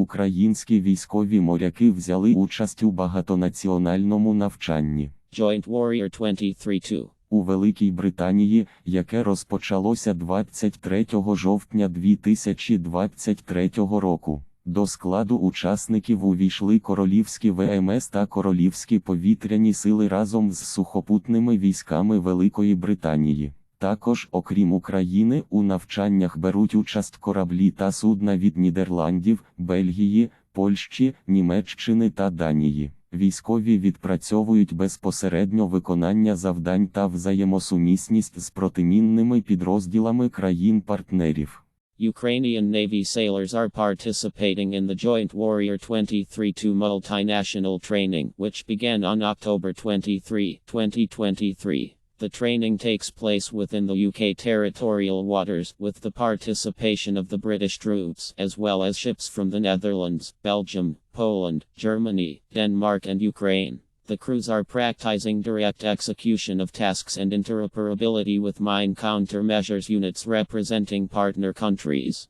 Українські військові моряки взяли участь у багатонаціональному навчанні. Joint Warrior 23-2. У Великій Британії, яке розпочалося 23 жовтня 2023 року. До складу учасників увійшли королівські ВМС та королівські повітряні сили разом з сухопутними військами Великої Британії. Також, окрім України, у навчаннях беруть участь кораблі та судна від Нідерландів, Бельгії, Польщі, Німеччини та Данії. Військові відпрацьовують безпосередньо виконання завдань та взаємосумісність з протимінними підрозділами країн-партнерів. Ukrainian Navy sailors are participating in the Joint Warrior 23-2 multinational training, which began on October 23, 2023. The training takes place within the UK territorial waters, with the participation of the British troops, as well as ships from the Netherlands, Belgium, Poland, Germany, Denmark, and Ukraine. The crews are practicing direct execution of tasks and interoperability with mine countermeasures units representing partner countries.